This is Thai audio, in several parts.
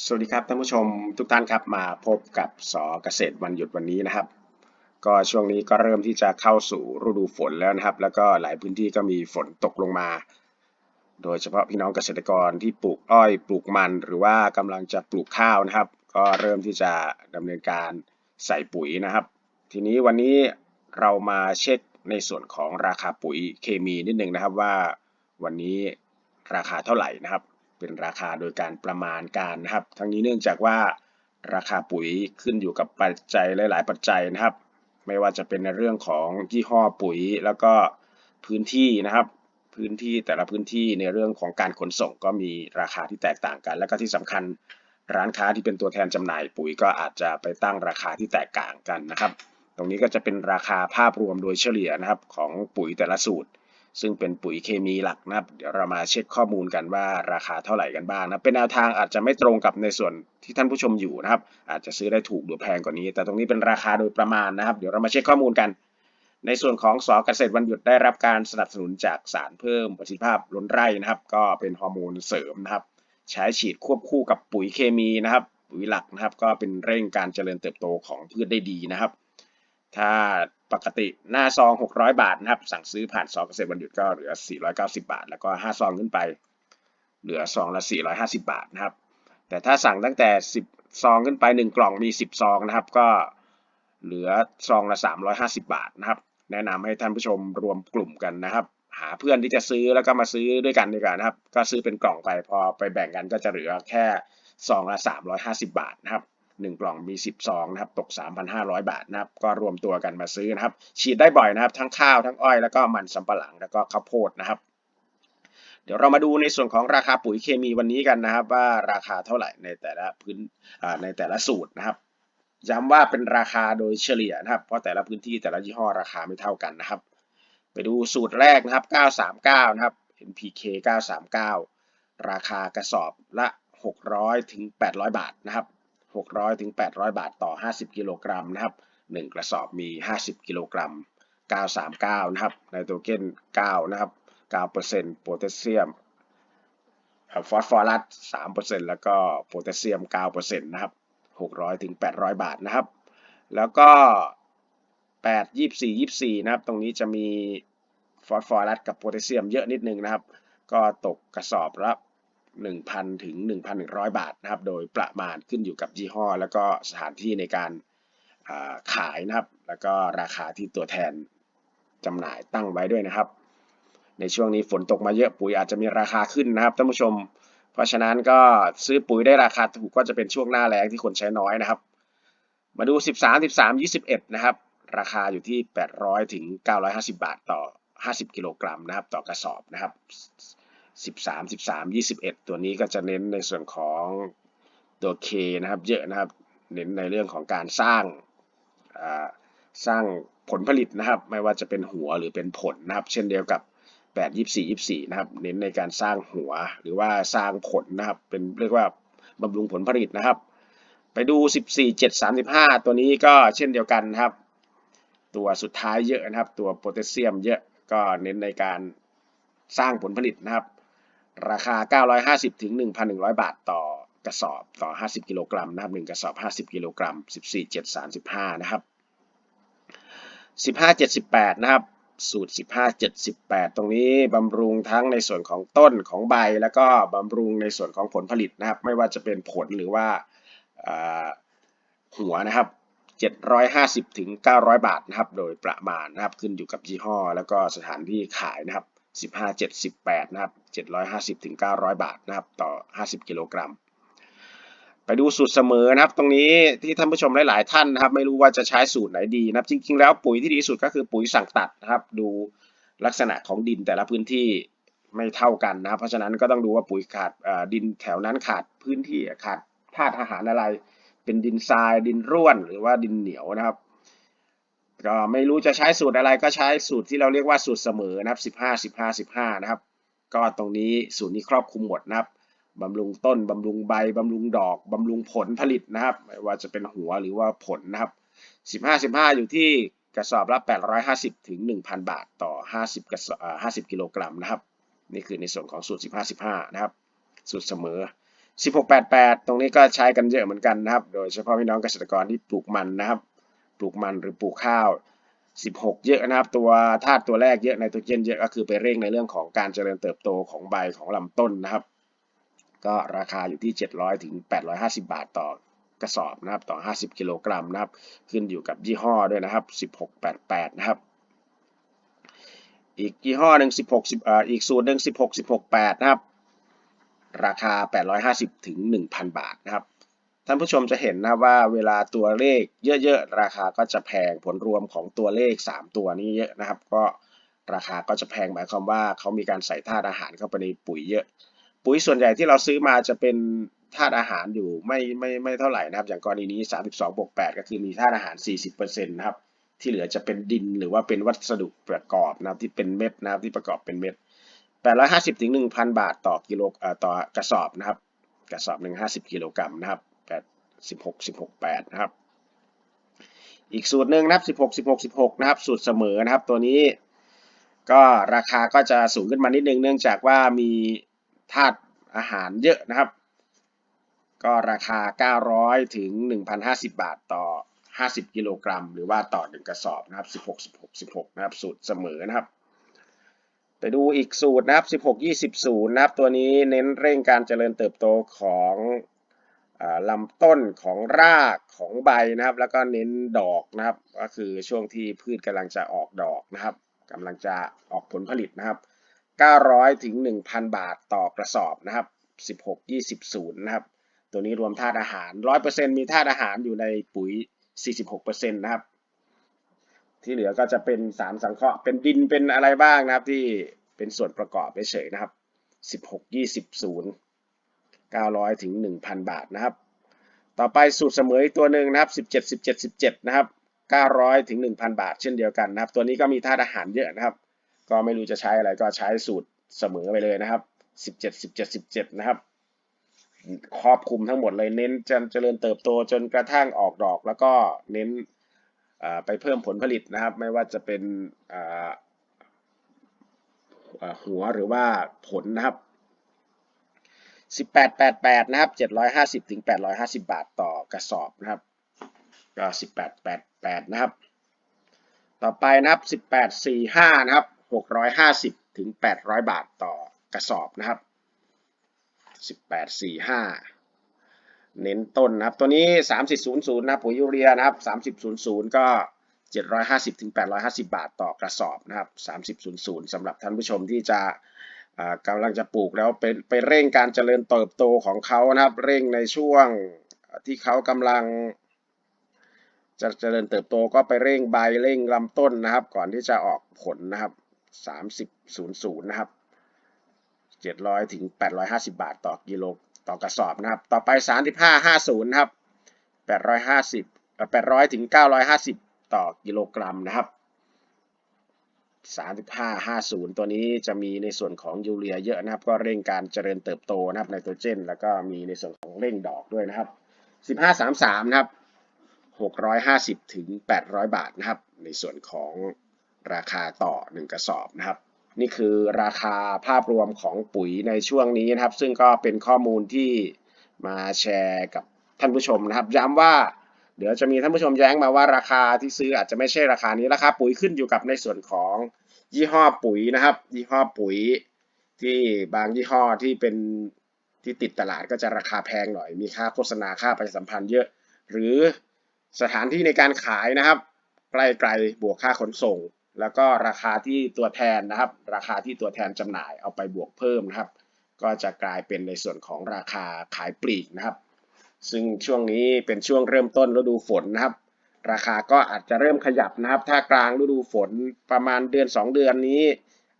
สวัสดีครับท่านผู้ชมทุกท่านครับมาพบกับสอเกษตรวันหยุดวันนี้นะครับ ก็ช่วงนี้ก็เริ่มที่จะเข้าสู่ฤดูฝนแล้วนะครับ แล้วก็หลายพื้นที่ก็มีฝนตกลงมา โดยเฉพาะพี่น้องเกษตรกรที่ปลูกอ้อยปลูกมัน หรือว่ากำลังจะปลูกข้าวนะครับ ก็เริ่มที่จะดำเนินการใส่ปุ๋ยนะครับ ทีนี้วันนี้เรามาเช็คในส่วนของราคาปุ๋ยเคมีนิดนึงนะครับว่าวันนี้ราคาเท่าไหร่นะครับ เป็นราคาโดยการประมาณการนะครับ ทั้งนี้เนื่องจากว่าราคาปุ๋ยขึ้นอยู่กับปัจจัยหลาย ๆ ปัจจัยนะครับ ไม่ว่าจะเป็นในเรื่องของยี่ห้อปุ๋ย แล้วก็พื้นที่นะครับ พื้นที่แต่ละพื้นที่ในเรื่องของการขนส่งก็มีราคาที่แตกต่างกัน แล้วก็ที่สำคัญร้านค้าที่เป็นตัวแทนจำหน่ายปุ๋ยก็อาจจะไปตั้งราคาที่แตกต่างกันนะครับ ตรงนี้ก็จะเป็นราคาภาพรวมโดยเฉลี่ยนะครับของปุ๋ยแต่ละสูตร ซึ่งเป็นปุ๋ยเคมีหลักนะครับเดี๋ยวเรามาเช็คข้อมูลกันว่าราคาเท่าไหร่กันบ้างนะเป็นแนวทางอาจจะไม่ตรงกับในส่วนที่ท่านผู้ชมอยู่นะครับ อาจจะซื้อได้ถูกหรือแพงกว่านี้ แต่ตรงนี้เป็นราคาโดยประมาณนะครับ เดี๋ยวเรามาเช็คข้อมูลกัน ในส่วนของสอเกษตรวันหยุดได้รับการสนับสนุนจากสารเพิ่มประสิทธิภาพล้นไร่นะครับ ก็เป็นฮอร์โมนเสริมนะครับ ใช้ฉีดควบคู่กับปุ๋ยเคมีนะครับปุ๋ยหลักนะครับ ก็เป็นเร่งการเจริญเติบโตของพืชได้ดีนะครับ ถ้า ปกติหน้าซอง 600 บาทนะครับ สั่งซื้อผ่านซองเกษตรวันหยุดก็เหลือ 490 บาท แล้วก็ 5 ซองขึ้นไป เหลือซองละ 450 บาทนะครับ แต่ถ้าสั่งตั้งแต่ 10 ซองขึ้นไป 1 กล่องมี 10 ซองนะครับ ก็เหลือซองละ 350 บาทนะครับ แนะนำให้ท่านผู้ชมรวมกลุ่มกันนะครับ หาเพื่อนที่จะซื้อแล้วก็มาซื้อด้วยกันดีกว่านะครับ ก็ซื้อเป็นกล่องไปพอไปแบ่งกันก็จะเหลือแค่ซองละ 350 บาทนะครับ หนึ่งกล่องมี 10ซองนะครับตก 3,500 บาทนะครับก็รวมตัวกันมาซื้อนะครับฉีดได้บ่อยนะครับทั้งข้าวทั้งอ้อยแล้วก็มันสำปะหลังแล้วก็ข้าวโพดนะครับเดี๋ยวเรามาดูในส่วนของราคาปุ๋ยเคมีวันนี้กันนะครับ ว่าราคาเท่าไหร่ในแต่ละพื้นในแต่ละสูตรนะครับย้ำว่าเป็นราคาโดยเฉลี่ยนะครับ เพราะแต่ละพื้นที่แต่ละยี่ห้อราคาไม่เท่ากันนะครับ ไปดูสูตรแรกนะครับ 939 นะครับ NPK 939 ราคากระสอบละ 600ถึง800 บาทนะครับ 600ถึง800 บาทต่อ 50 กิโลกรัมนะครับ 1 กระสอบมี 50 กิโลกรัม 939 นะครับไนโตรเจน9 นะครับ 9%โพแทสเซียมฟอสฟอรัส 3%แล้วก็โพแทสเซียม 9%นะครับ 600ถึง800 บาทนะครับ แล้วก็ 8 24 24 นะครับ ตรงนี้จะมีฟอสฟอรัสกับโพแทสเซียมเยอะนิดนึงนะครับ ก็ตกกระสอบละ 1,000 ถึง 1,100 บาทนะครับ โดยประมาณขึ้นอยู่กับยี่ห้อ แล้วก็สถานที่ในการขายนะครับ แล้วก็ราคาที่ตัวแทนจำหน่ายตั้งไว้ด้วยนะครับ ในช่วงนี้ฝนตกมาเยอะปุ๋ยอาจจะมีราคาขึ้นนะครับท่านผู้ชม เพราะฉะนั้นก็ซื้อปุ๋ยได้ราคาถูกก็จะเป็นช่วงหน้าแล้งที่คนใช้น้อยนะครับ มาดู 13 13 21 นะครับ ราคาอยู่ที่ 800 ถึง 950 บาทต่อ 50 กิโลกรัมนะครับ ต่อกระสอบนะครับ 13 13 21 ตัวนี้ก็จะเน้นในส่วนของตัว K นะครับ เยอะนะครับ เน้นในเรื่องของการสร้างสร้างผลผลิตนะครับ ไม่ว่าจะเป็นหัวหรือเป็นผลนะครับ เช่นเดียวกับ 8 24 24 นะครับ เน้นในการสร้างหัวหรือว่าสร้างผลนะครับ เป็นเรียกว่าบำรุงผลผลิตนะครับ ไปดู 14 7 35 ตัวนี้ก็เช่นเดียวกันนะครับ ตัวสุดท้ายเยอะนะครับ ตัวโพแทสเซียมเยอะก็เน้นในการสร้างผลผลิตนะครับ ราคา 950 ถึง 1,100 บาทต่อกระสอบต่อ 50 กิโลกรัมนะครับ1กระสอบ 50 กิโลกรัม 14 7 35 นะครับ 15 78 นะครับ สูตร 15 78 ตรงนี้บำรุงทั้งในส่วนของต้นของใบ แล้วก็บำรุงในส่วนของผลผลิตนะครับ ไม่ว่าจะเป็นผลหรือว่าหัวนะครับ 750 ถึง 900 บาทนะครับ โดยประมาณนะครับ ขึ้นอยู่กับยี่ห้อ แล้วก็สถานที่ขายนะครับ 15 78นะครับ750ถึง900 บาทนะครับต่อ 50 กิโลกรัม ไปดูสูตรเสมอนะครับ ตรงนี้ที่ท่านผู้ชมหลาย ๆ ท่านนะครับ ไม่รู้ว่าจะใช้สูตรไหนดีนะครับ จริง ๆ แล้วปุ๋ยที่ดีที่สุดก็คือปุ๋ยสั่งตัดนะครับ ดูลักษณะของดินแต่ละพื้นที่ไม่เท่ากันนะครับเพราะฉะนั้นก็ต้องดูว่าปุ๋ยขาดดินแถวนั้นขาดพื้นที่ขาดธาตุอาหารอะไร เป็นดินทรายดินร่วนหรือว่าดินเหนียวนะครับ ก็ไม่รู้จะใช้สูตรอะไรก็ใช้สูตรที่เราเรียกว่าสูตรเสมอนะครับ 15 15 15 นะครับ ก็ตรงนี้สูตรนี้ครอบคลุมหมดนะครับบำรุงต้นบำรุงใบบำรุงดอกบำรุงผลผลิตนะครับ ไม่ว่าจะเป็นหัวหรือว่าผลนะครับ 15 15 อยู่ที่กระสอบละ 850 ถึง 1,000 บาทต่อ 50กระสอบ50 กิโลกรัมนะครับ นี่คือในส่วนของสูตร 15 15 นะครับ สูตรเสมอ 1688 ตรงนี้ก็ใช้กันเยอะเหมือนกันนะครับ โดยเฉพาะพี่น้องเกษตรกรที่ปลูกมันนะครับ ลูกมันหรือปลูกข้าว 16 เยอะนะครับ ตัวธาตุตัวแรกเยอะไนโตรเจนเยอะก็คือไปเร่งในเรื่องของการเจริญเติบโตของใบของลำต้นนะครับ ก็ราคาอยู่ที่ 700ถึง850 บาทต่อกระสอบนะครับต่อ 50 กิโลกรัมนะครับ ขึ้นอยู่กับยี่ห้อด้วยนะครับ 1688 นะครับ อีกยี่ห้อหนึ่ง16 10อ่าอีกสูตรหนึ่ง16 16 8 นะครับ ราคา 850ถึง1,000 บาทนะครับ ท่านผู้ชมจะเห็นนะว่าเวลาตัวเลขเยอะๆ ราคาก็จะแพงผลรวมของตัวเลข 3 ตัวนี้เยอะนะครับ ก็ราคาก็จะแพงหมายความว่าเขามีการใส่ธาตุอาหารเข้าไปในปุ๋ยเยอะ ปุ๋ยส่วนใหญ่ที่เราซื้อมาจะเป็นธาตุอาหารอยู่ไม่ไม่ไม่เท่าไหร่นะครับ อย่างกรณีนี้ 32บวก8ก็คือมีธาตุอาหาร 40%นะครับที่เหลือจะเป็นดินหรือว่าเป็นวัสดุประกอบนะครับที่เป็นเม็ดนะครับที่ประกอบเป็นเม็ด850ถึง1,000 บาทต่อกิโลเอ่อต่อกระสอบนะครับ กระสอบหนึ่ง50 กิโลกรัมนะครับ 16 16 8นะครับ อีกสูตรหนึ่งนะครับ 16 16 16 นะครับ สูตรเสมอนะครับ ตัวนี้ก็ราคาก็จะสูงขึ้นมานิดนึงเนื่องจากว่ามีธาตุอาหารเยอะนะครับ ก็ราคา 900 ถึง 1,050 บาทต่อ 50 กิโลกรัม หรือว่าต่อ 1 กระสอบนะครับ 16 16 16 นะครับ สูตรเสมอนะครับไปดูอีกสูตรนะครับ 16 20 0 นะครับ ตัวนี้เน้นเร่งการเจริญเติบโตของ ลำต้นของรากของใบนะครับ แล้วก็เน้นดอกนะครับ ก็คือช่วงที่พืชกำลังจะออกดอกนะครับกำลังจะออกผลผลิตนะครับ 900 ถึง 1,000 บาทต่อกระสอบนะครับ 16 20 0 นะครับ ตัวนี้รวมธาตุอาหาร 100%มีธาตุอาหารอยู่ในปุ๋ย 46%นะครับ ที่เหลือก็จะเป็นสารสังเคราะห์ เป็นดิน เป็นอะไรบ้างนะครับที่เป็นส่วนประกอบเฉยๆนะครับ 16 20 0 900 ถึง 1,000 บาทนะครับ ต่อไปสูตรเสมออีกตัวหนึ่งนะครับ 17 17 17 นะครับ 900 ถึง 1,000 บาท เช่นเดียวกันนะครับ ตัวนี้ก็มีธาตุอาหารเยอะนะครับ ก็ไม่รู้จะใช้อะไรก็ใช้สูตรเสมอไปเลยนะครับ 17 17 17 นะครับ ครอบคลุมทั้งหมดเลยเน้นจนเจริญเติบโตจนกระทั่งออกดอก แล้วก็เน้นไปเพิ่มผลผลิตนะครับ ไม่ว่าจะเป็นหัวหรือว่าผลนะครับ 1888 นะครับ 750ถึง850 บาทต่อกระสอบนะครับก็1888 นะครับ ต่อไปนะครับ 1845 นะครับ 650ถึง800 บาทต่อกระสอบนะครับ 1845 เน้นต้นนะครับ ตัวนี้ 3000 นะปุ๋ยยูเรียนะครับ 3000 ก็ 750ถึง850 บาทต่อกระสอบนะครับ 3000 สำหรับท่านผู้ชมที่จะ กำลังจะปลูกแล้วไปไปเร่งการเจริญเติบโตของเขานะครับ เร่งในช่วงที่เขากำลัง จะเจริญเติบโตก็ไปเร่งใบเร่งลำต้นนะครับ ก่อนที่จะออกผลนะครับ3000นะครับ700ถึง850 บาทต่อกิโลต่อกระสอบนะครับ ต่อไป 3550นะครับ850เอ่อ800ถึง950 ต่อกิโลกรัมนะครับ 3550 ตัวนี้จะมีในส่วนของยูเรียเยอะนะครับ ก็เร่งการเจริญเติบโตนะครับไนโตรเจน แล้วก็มีในส่วนของเร่งดอกด้วยนะครับ 1533 นะครับ 650 ถึง 800 บาทนะครับ ในส่วนของราคาต่อ 1 กระสอบนะครับ นี่คือราคาภาพรวมของปุ๋ยในช่วงนี้นะครับ ซึ่งก็เป็นข้อมูลที่มาแชร์กับท่านผู้ชมนะครับ ย้ำว่า เดี๋ยวจะมีท่านผู้ชมแย้งมาว่าราคาที่ซื้ออาจจะไม่ใช่ราคานี้ราคาปุ๋ยขึ้นอยู่กับในส่วนของยี่ห้อปุ๋ยนะครับ ยี่ห้อปุ๋ยที่บางยี่ห้อที่เป็นที่ติดตลาดก็จะราคาแพงหน่อย มีค่าโฆษณาค่าประชาสัมพันธ์เยอะ หรือสถานที่ในการขายนะครับใกล้ๆบวกค่าขนส่ง แล้วก็ราคาที่ตัวแทนนะครับ ราคาที่ตัวแทนจำหน่ายเอาไปบวกเพิ่มนะครับ ก็จะกลายเป็นในส่วนของราคาขายปลีกนะครับ ซึ่งช่วงนี้เป็นช่วงเริ่มต้นฤดูฝนนะครับ ราคาก็อาจจะเริ่มขยับนะครับ ถ้ากลางฤดูฝนประมาณเดือน 2 เดือนนี้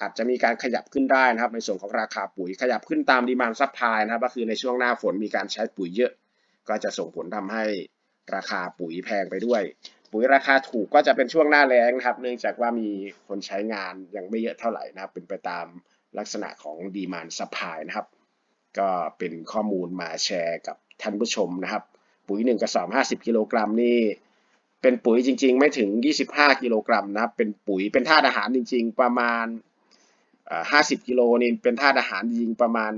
อาจจะมีการขยับขึ้นได้นะครับ ในส่วนของราคาปุ๋ยขยับขึ้นตามดีมานซัพพลายนะครับ ก็คือในช่วงหน้าฝนมีการใช้ปุ๋ยเยอะ ก็จะส่งผลทำให้ราคาปุ๋ยแพงไปด้วย ปุ๋ยราคาถูกก็จะเป็นช่วงหน้าแล้งนะครับ เนื่องจากว่ามีคนใช้งานยังไม่เยอะเท่าไหร่นะครับ เป็นไปตามลักษณะของดีมานซัพพลายนะครับ ก็เป็นข้อมูลมาแชร์กับ ท่านผู้ชมนะครับ ปุ๋ย 1 กระสอบ50 กิโลกรัมนี่เป็นปุ๋ยจริง ๆ ไม่ถึง 25 กิโลกรัมนะครับ เป็นปุ๋ยเป็นธาตุอาหารจริง ๆ ประมาณ 50 กิโลนี่เป็นธาตุอาหารจริงประมาณ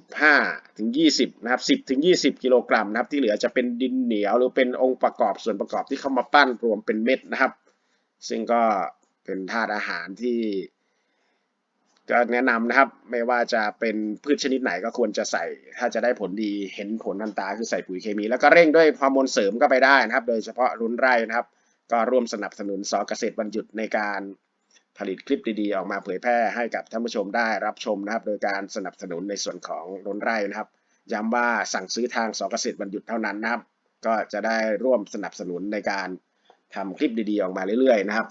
15ถึง20 นะครับ 10ถึง20 กิโลกรัมนะครับ ที่เหลือจะเป็นดินเหนียวหรือเป็นองค์ประกอบส่วนประกอบที่เข้ามาปั้นรวมเป็นเม็ดนะครับ ซึ่งก็เป็นธาตุอาหารที่ ก็แนะนำนะครับ ไม่ว่าจะเป็นพืชชนิดไหนก็ควรจะใส่ ถ้าจะได้ผลดีเห็นผลทันตาคือใส่ปุ๋ยเคมี แล้วก็เร่งด้วยฮอร์โมนเสริมก็ไปได้นะครับ โดยเฉพาะรุนไร่นะครับ ก็ร่วมสนับสนุนสเกษตรบรรยุในการผลิตคลิปดีๆ ออกมาเผยแพร่ให้กับท่านผู้ชมได้รับชมนะครับ โดยการสนับสนุนในส่วนของรุนไร่นะครับ ย้ำว่าสั่งซื้อทางสเกษตรบรรยุเท่านั้นนะครับ ก็จะได้ร่วมสนับสนุนในการทำคลิปดีๆ ออกมาเรื่อยๆ นะครับ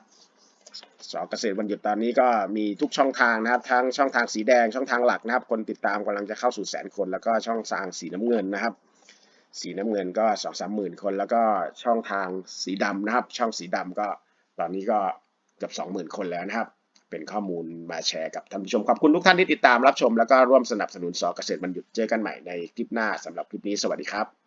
สเกษตรวันหยุดตอนนี้ก็มีทุกช่องทางนะครับ ทั้งช่องทางสีแดงช่องทางหลักนะครับ คนติดตามกำลังจะเข้าสู่แสนคน แล้วก็ช่องทางสีน้ำเงินนะครับ สีน้ำเงินก็สองสามหมื่นคน แล้วก็ช่องทางสีดำนะครับ ช่องสีดำก็ตอนนี้ก็เกือบสองหมื่นคนแล้วนะครับ เป็นข้อมูลมาแชร์กับท่านผู้ชมขอบคุณทุกท่านที่ติดตามรับชม แล้วก็ร่วมสนับสนุนสเกษตรวันหยุดเจอกันใหม่ในคลิปหน้าสำหรับคลิปนี้สวัสดีครับ